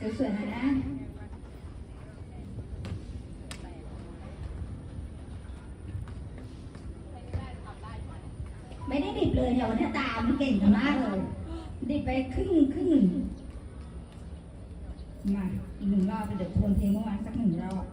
สวยๆนะไม่ได้ดิบเลยเดี๋ยวันนี้ตามันเก่งมากเลย ดิบไปครึ่งครึ่งหนึ่งมาอีกหนึ่งรอบเดี๋ยวทวนเพลงเมื่อวานสักหนึ่งรอบ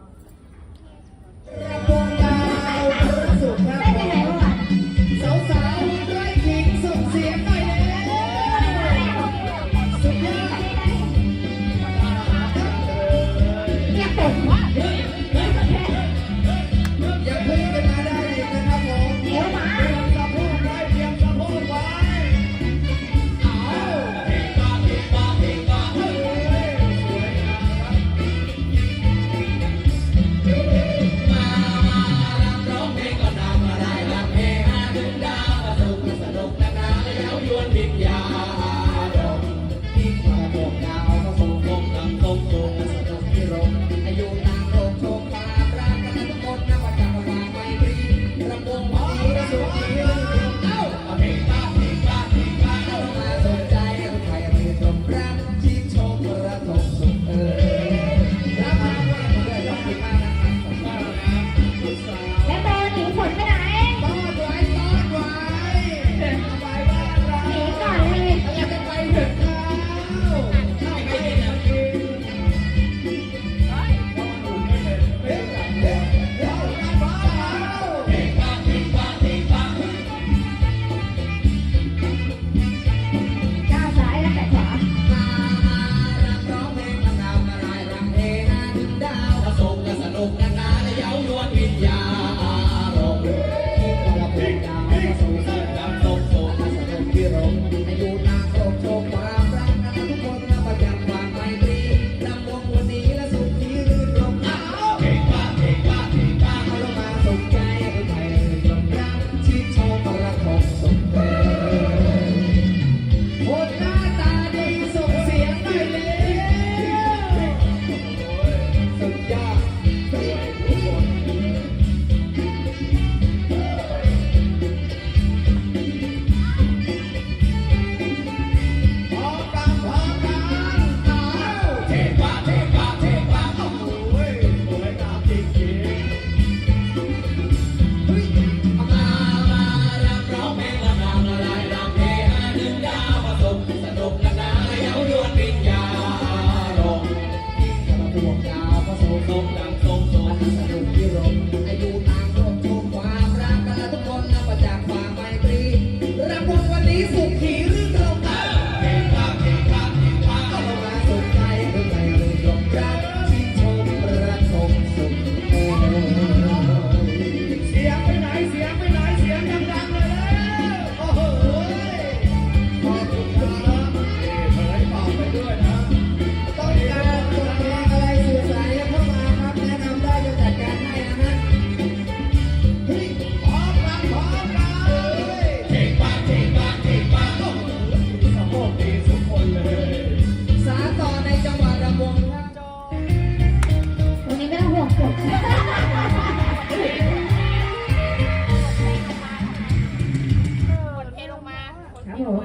ครับผม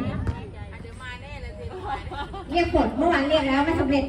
เรียกผลเมื่อวานเรียกแล้วไม่สำเร็จ